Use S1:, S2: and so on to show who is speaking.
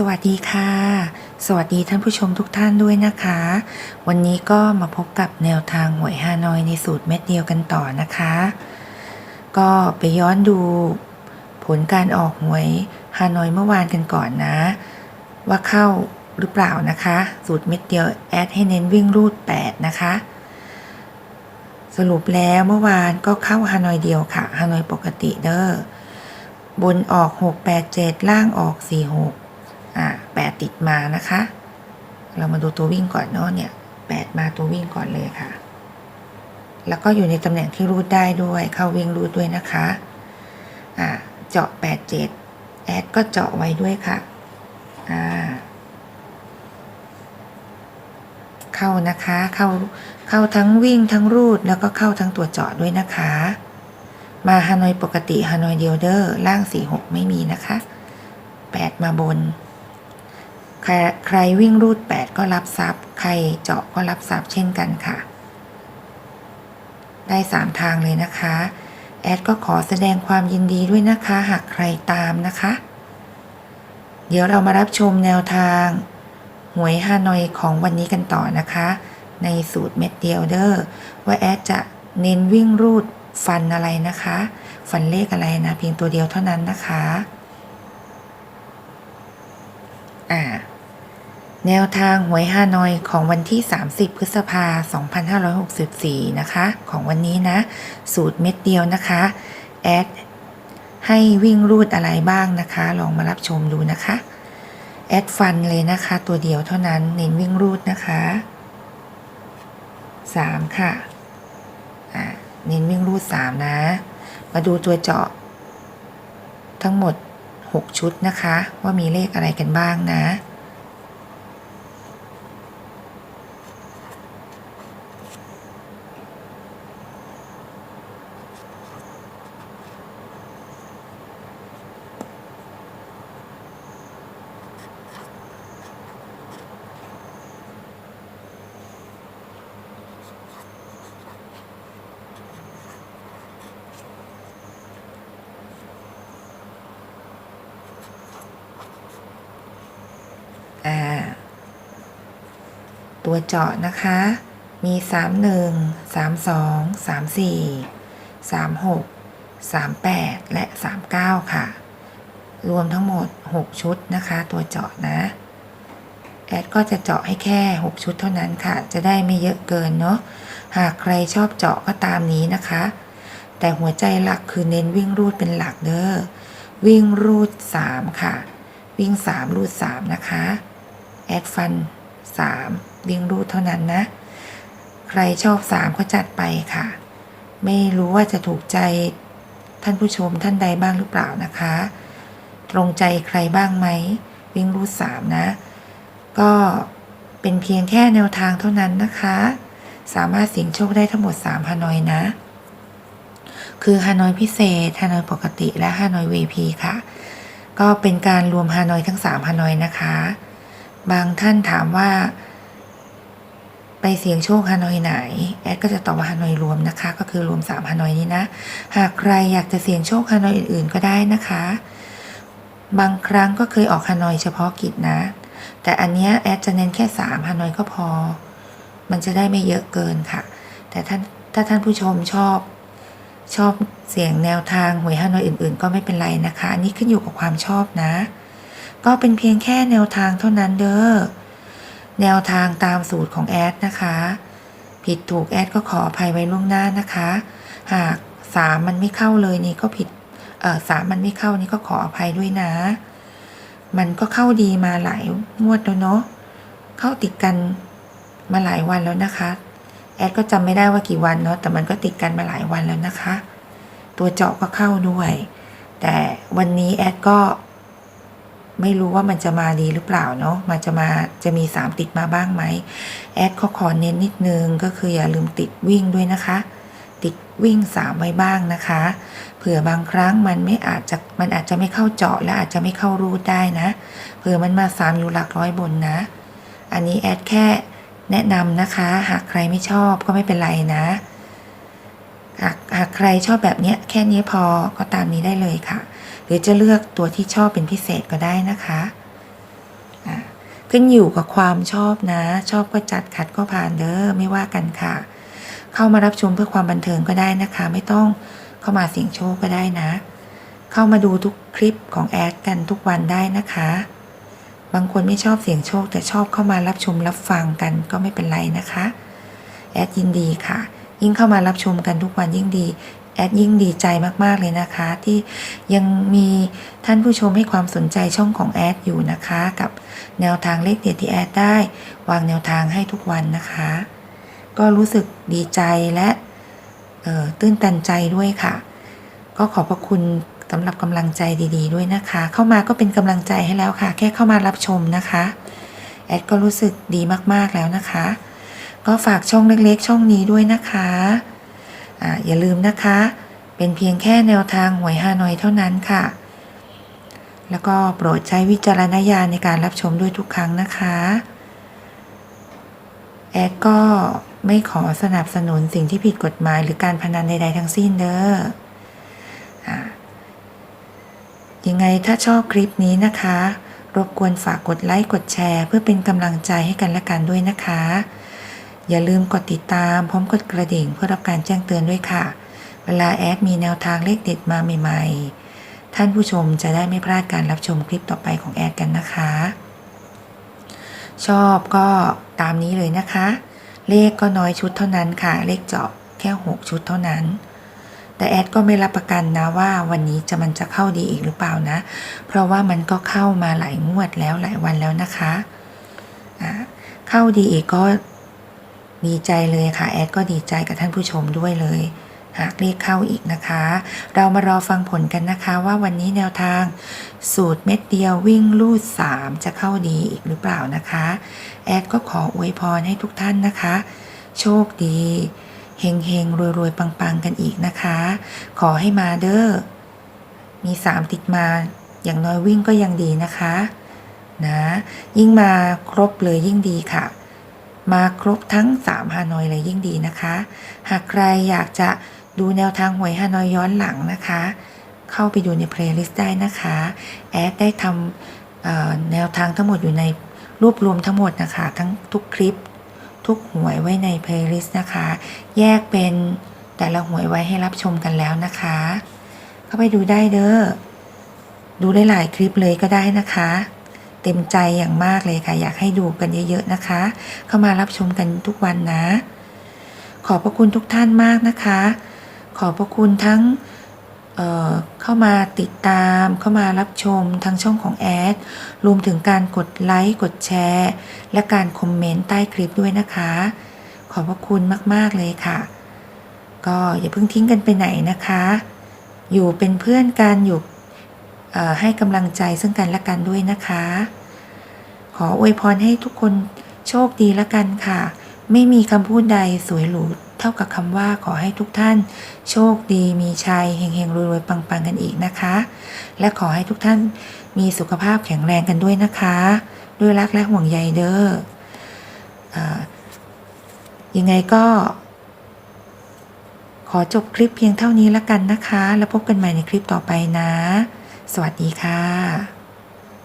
S1: สวัสดีค่ะ สวัสดีท่านผู้ชมทุกท่านด้วยนะคะ วันนี้ก็มาพบกับแนวทางหวยฮานอยในสูตรเม็ดเดียวกันต่อนะคะ ก็ไปย้อนดูผลการออกหวยฮานอยเมื่อวานกันก่อนนะ ว่าเข้าหรือเปล่านะคะ สูตรเม็ดเดียวแอดให้เน้นวิ่งรูด 8 นะคะ สรุปแล้วเมื่อวานก็เข้าฮานอยเดียวค่ะฮานอยปกติเด้อบนออก 687 ล่างออก 46อ่า8 ติดมานะคะ เรามาดูตัววิ่งก่อนเนาะเนี่ย8มาตัววิ่งก่อนเลยค่ะ แล้วก็อยู่ในตำแหน่งที่รูดได้ด้วย เข้าวิ่งรูดด้วยนะคะอ่าเจาะ87แอดก็เจาะไว้ด้วยค่ะอ่าเข้านะคะเข้าเข้าทั้งวิ่งทั้งรูดแล้วก็เข้าทั้งตัวเจาะด้วยนะคะ มาฮานอยปกติฮานอยเดียวเดอร์ล่าง46ไม่มีนะคะ8มาบน ใครใครวิ่งรูด 8 ก็รับทรัพย์ ใครเจาะก็รับทรัพย์เช่นกันค่ะ ได้ 3 ทางเลยนะคะ แอดก็ขอแสดงความยินดีด้วยนะคะ หากใครตามนะคะ เดี๋ยวเรามารับชมแนวทางหวยฮานอยของวันนี้กันต่อนะคะ ในสูตรเม็ดเดียวเดอร์ว่าแอดจะเน้นวิ่งรูดฟันอะไรนะคะ ฟันเลขอะไรนะ เพียงตัวเดียวเท่านั้นนะคะ อ่า แนวทางหวยฮานอยของวันที่ 30 พฤษภา 2564 นะคะ ของวันนี้นะ สูตรเม็ดเดียวนะคะแอดให้วิ่งรูดอะไรบ้างนะคะ ลองมารับชมดูนะคะ แอดฟันเลยนะคะ ตัวเดียวเท่านั้น เน้นวิ่งรูดนะคะ 3 ค่ะเน้นวิ่งรูด 3 นะ มาดูตัวเจาะ ทั้งหมด 6 ชุดนะคะ ว่ามีเลขอะไรกันบ้างนะ ตัวเจาะนะคะ มี 3 1 3 2 3 4 3 6 3 8 และ 39 ค่ะ รวมทั้งหมด 6 ชุดนะคะ ตัวเจาะนะ แอดก็จะเจาะให้แค่ 6 ชุดเท่านั้นค่ะ จะได้ไม่เยอะเกินเนาะ หากใครชอบเจาะก็ตามนี้นะคะ แต่หัวใจหลักคือเน้นวิ่งรูดเป็นหลักเด้อ วิ่งรูด 3 ค่ะ วิ่ง 3 รูด 3 นะคะ แอดฟัน3 วิ่งรูดเท่านั้นนะ ใครชอบ3ก็จัดไปค่ะ ไม่รู้ว่าจะถูกใจท่านผู้ชมท่านใดบ้างหรือเปล่านะคะ ตรงใจใครบ้างไหมวิ่งรูด3นะ ก็เป็นเพียงแค่แนวทางเท่านั้นนะคะ สามารถเสี่ยงโชคได้ทั้งหมด3ฮานอยนะคือฮานอยพิเศษฮานอยปกติ และฮานอย VP ค่ะ ก็เป็นการรวมฮานอยทั้ง3ฮานอยนะคะ บางท่านถามว่า ไปเสี่ยงโชคฮานอยไหน แอดก็จะตอบว่าฮานอยรวมนะคะ ก็คือรวม3ฮานอยนี้นะ หากใครอยากจะเสี่ยงโชคฮานอยอื่น ๆ ก็ได้นะคะ บางครั้งก็เคยออกฮานอยเฉพาะกิจนะ แต่อันเนี้ยแอดจะเน้นแค่3ฮานอยก็พอ มันจะได้ไม่เยอะเกินค่ะ แต่ท่านถ้าท่านผู้ชมชอบชอบเสียงแนวทางหวยฮานอยอื่น ๆ ก็ไม่เป็นไรนะคะ อันนี้ขึ้นอยู่กับความชอบนะ ก็เป็นเพียงแค่แนวทางเท่านั้นเด้อ แนวทางตามสูตรของแอดนะคะ ผิดถูกแอดก็ขออภัยไว้ล่วงหน้านะคะ หากสามมันไม่เข้าเลยนี่ก็ผิดเออสามมันไม่เข้านี่ก็ขออภัยด้วยนะ มันก็เข้าดีมาหลายงวดแล้วเนาะเข้าติดกันมาหลายวันแล้วนะคะ แอดก็จำไม่ได้ว่ากี่วันเนาะแต่มันก็ติดกันมาหลายวันแล้วนะคะ ตัวเจาะก็เข้าด้วย แต่วันนี้แอดก็ ไม่รู้ว่ามันจะมาดีหรือเปล่าเนาะมันจะมาจะมีสามติดมาบ้างไหมแอดก็ขอเน้นนิดนึงก็คืออย่าลืมติดวิ่งด้วยนะคะ ติดวิ่งสามไว้บ้างนะคะ เผื่อบางครั้งมันไม่อาจจะมันอาจจะไม่เข้าเจาะและอาจจะไม่เข้ารูดได้นะ เผื่อมันมาสามอยู่หลักร้อยบนนะ อันนี้แอดแค่แนะนำนะคะ หากใครไม่ชอบก็ไม่เป็นไรนะ หากหากใครชอบแบบเนี้ยแค่นี้พอก็ตามนี้ได้เลยค่ะ หรือจะเลือกตัวที่ชอบเป็นพิเศษก็ได้นะคะขึ้นอยู่กับความชอบนะ ชอบก็จัดขัดก็ผ่านเด้อไม่ว่ากันค่ะ เข้ามารับชมเพื่อความบันเทิงก็ได้นะคะ ไม่ต้องเข้ามาเสี่ยงโชคก็ได้นะ เข้ามาดูทุกคลิปของแอดกันทุกวันได้นะคะ บางคนไม่ชอบเสี่ยงโชค แต่ชอบเข้ามารับชมรับฟังกันก็ไม่เป็นไรนะคะ แอดยินดีค่ะ ยิ่งเข้ามารับชมกันทุกวันยิ่งดี แอดยิ่งดีใจมากๆเลยนะคะ ที่ยังมีท่านผู้ชมให้ความสนใจช่องของแอดอยู่นะคะ กับแนวทางเลขเด็ดที่แอดได้ วางแนวทางให้ทุกวันนะคะ ก็รู้สึกดีใจและออตื้นตันใจด้วยค่ะ ก็ขอบพระคุณสำหรับกำลังใจดี ๆ ด้วยนะคะ เข้ามาก็เป็นกำลังใจให้แล้วค่ะ แค่เข้ามารับชมนะคะ แอดก็รู้สึกดีมากๆแล้วนะคะ ก็ฝากช่องเล็กๆ ช่องนี้ด้วยนะคะอ่าอย่าลืมนะคะ เป็นเพียงแค่แนวทางหวยฮานอยเท่านั้นค่ะ แล้วก็โปรดใช้วิจารณญาณในการรับชมด้วยทุกครั้งนะคะ แอดก็ไม่ขอสนับสนุนสิ่งที่ผิดกฎหมายหรือการพนันใด ๆ ทั้งสิ้นเด้ออยังไงถ้าชอบคลิปนี้นะคะ รบกวนฝากกดไลค์ กดแชร์ เพื่อเป็นกำลังใจให้กันและกันด้วยนะคะ อย่าลืมกดติดตามพร้อมกดกระดิ่งเพื่อรับการแจ้งเตือนด้วยค่ะ เวลาแอดมีแนวทางเลขเด็ดมาใหม่ๆ ท่านผู้ชมจะได้ไม่พลาดการรับชมคลิปต่อไปของแอดกันนะคะ ชอบก็ตามนี้เลยนะคะ เลขก็น้อยชุดเท่านั้นค่ะ เลขเจาะแค่ 6 ชุดเท่านั้น แต่แอดก็ไม่รับประกันนะว่าวันนี้จะมันจะเข้าดีอีกหรือเปล่านะ เพราะว่ามันก็เข้ามาหลายงวดแล้วหลายวันแล้วนะคะ เข้าดีอีกก็ ดีใจเลยค่ะ แอดก็ดีใจกับท่านผู้ชมด้วยเลย หากเรียกเข้าอีกนะคะ เรามารอฟังผลกันนะคะ ว่าวันนี้แนวทาง สูตรเม็ดเดียววิ่งลูด 3 จะเข้าดีอีกหรือเปล่านะคะ แอดก็ขออวยพรให้ทุกท่านนะคะ โชคดีเฮงเฮงรวยรวยปังๆ กันอีกนะคะ ขอให้มาเด้อมี 3 ติดมาอย่างน้อยวิ่งก็ยังดีนะคะ นะ ยิ่งมาครบเลยยิ่งดีค่ะ มาครบทั้ง 3ฮานอยเลยยิ่งดีนะคะ หากใครอยากจะดูแนวทางหวยฮานอยย้อนหลังนะคะ เข้าไปดูในเพลย์ลิสต์ได้นะคะ แอดได้ทำแนวทางทั้งหมดอยู่ในรวบรวมทั้งหมดนะคะ ทั้งทุกคลิปทุกหวยไว้ในเพลย์ลิสต์นะคะ แยกเป็นแต่ละหวยไว้ให้รับชมกันแล้วนะคะ เข้าไปดูได้เด้อ ดูได้หลายคลิปเลยก็ได้นะคะ เต็มใจอย่างมากเลยค่ะ อยากให้ดูกันเยอะๆนะคะ เข้ามารับชมกันทุกวันนะ ขอบพระคุณทุกท่านมากนะคะ ขอบพระคุณทั้งเเข้ามาติดตามเข้ามารับชมทางช่องของแอดรวมถึงการกดไลค์กดแชร์ และการคอมเมนต์ใต้คลิปด้วยนะคะ ขอบพระคุณมากๆเลยค่ะ ก็อย่าเพิ่งทิ้งกันไปไหนนะคะ อยู่เป็นเพื่อนกันอยู่ให้กำลังใจซึ่งกันและกันด้วยนะคะ ขออวยพรให้ทุกคนโชคดีละกันค่ะ ไม่มีคำพูดใดสวยหรูเท่ากับคำว่าขอให้ทุกท่าน โชคดีมีชัยเฮงๆรวยๆปังๆกันอีกนะคะ และขอให้ทุกท่านมีสุขภาพแข็งแรงกันด้วยนะคะ ด้วยรักและห่วงใยเด้ออยังไงก็ขอจบคลิปเพียงเท่านี้ละกันนะคะ แล้วพบกันใหม่ในคลิปต่อไปนะ สวัสดีค่ะ